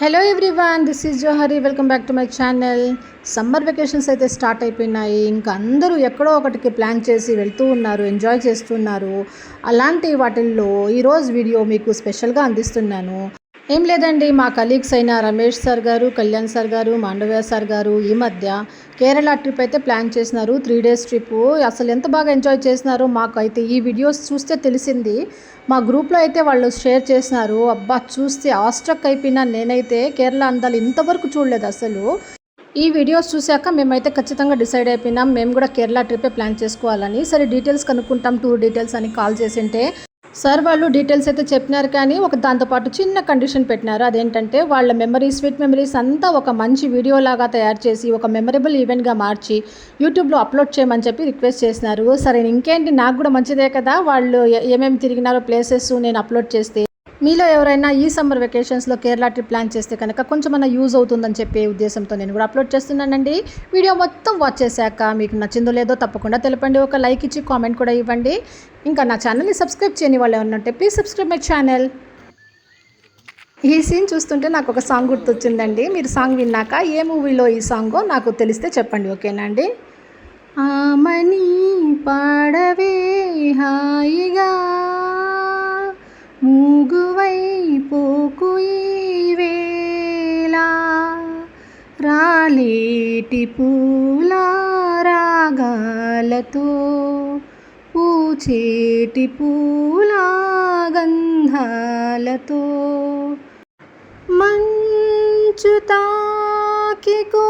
Hello everyone this is Johari welcome back to my channel summer vacations అయితే start అయిపోయినాయి. ఇంకా అందరూ ఎక్కడో ఒకటికి ప్లాన్ చేసి వెళ్తూ ఉన్నారు ఎంజాయ్ చేస్తున్నారు అలాంటి వాటిల్లో ఈరోజు వీడియో మీకు స్పెషల్గా అందిస్తున్నాను. ఏం లేదండి మా కలీగ్స్ అయిన రమేష్ సార్ గారు కళ్యాణ్ సార్ గారు మాండవ్య సార్ గారు ఈ మధ్య కేరళ ట్రిప్ అయితే ప్లాన్ చేసినారు. Three days trip. అసలు ఎంత బాగా ఎంజాయ్ చేసినారో మాకు అయితే ఈ వీడియోస్ చూస్తే తెలిసింది. మా గ్రూప్లో అయితే వాళ్ళు షేర్ చేసినారు. అబ్బా చూస్తే ఆస్ట్రక్ అయిపోయినా నేనైతే కేరళ అందాలు ఇంతవరకు చూడలేదు అసలు. ఈ వీడియోస్ చూశాక మేమైతే ఖచ్చితంగా డిసైడ్ అయిపోయినాం. మేము కూడా కేరళ ట్రిప్పే ప్లాన్ చేసుకోవాలని. సరే డీటెయిల్స్ కనుక్కుంటాం. టూర్ డీటెయిల్స్ అని కాల్ చేసింటే సార్ వాళ్ళు డీటెయిల్స్ అయితే చెప్పినారు కానీ ఒక దాంతోపాటు చిన్న కండిషన్ పెట్టినారు. అదేంటంటే వాళ్ళ మెమరీస్ స్వీట్ మెమరీస్ అంతా ఒక మంచి వీడియో లాగా తయారు చేసి ఒక మెమరబుల్ ఈవెంట్గా మార్చి యూట్యూబ్లో అప్లోడ్ చేయమని చెప్పి రిక్వెస్ట్ చేసినారు. సరే ఇంకేంటి? నాకు కూడా మంచిదే కదా. వాళ్ళు ఏమేమి తిరిగినారో ప్లేసెస్ నేను అప్లోడ్ చేస్తే మీలో ఎవరైనా ఈ సమ్మర్ వెకేషన్స్లో కేరళ ట్రిప్ ప్లాన్ చేస్తే కనుక కొంచెమన్నా యూజ్ అవుతుందని చెప్పే ఉద్దేశంతో నేను కూడా అప్లోడ్ చేస్తున్నానండి. వీడియో మొత్తం వాచ్ చేశాక మీకు నచ్చిందో లేదో తప్పకుండా తెలపండి. ఒక లైక్ ఇచ్చి కామెంట్ కూడా ఇవ్వండి. ఇంకా నా ఛానల్ని సబ్స్క్రైబ్ చేయని వాళ్ళు ఉన్నట్టే ప్లీజ్ సబ్స్క్రైబ్ మై ఛానల్ ఈ సీన్ చూస్తుంటే నాకు ఒక సాంగ్ గుర్తొచ్చిందండి. మీరు సాంగ్ విన్నాక ఏ మూవీలో ఈ సాంగో నాకు తెలిస్తే చెప్పండి ఓకేనా అండి? ఆమని పాడవే హాయిగా రాలేటి పూల రాగాలతో పూచేటి పూల గంధాలతో మంచు తాకి కో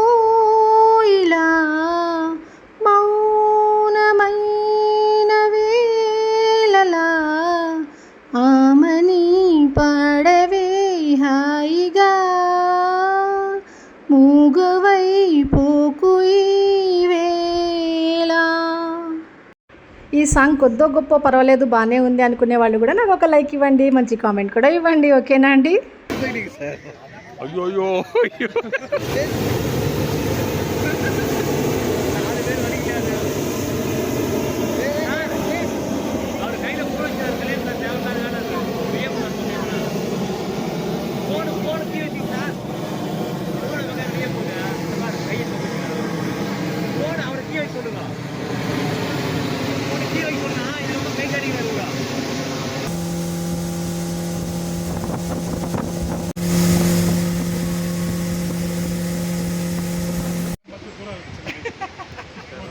మూగవై పోకు ఈ ఈ సాంగ్ కొద్దో గొప్ప పర్వాలేదు బాగానే ఉంది అనుకునే వాళ్ళు కూడా నాకు ఒక లైక్ ఇవ్వండి మంచి కామెంట్ కూడా ఇవ్వండి ఓకేనా అండి? అయ్యో.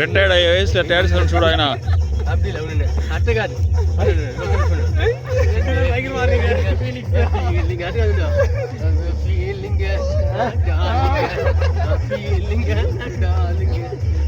రిటైర్డ్ అయ్యే వయసు రిటైర్డ్ చూడు ఆయన అట్ట కాదు feeling, feeling, feeling, feeling, feeling, feeling, feeling, feeling,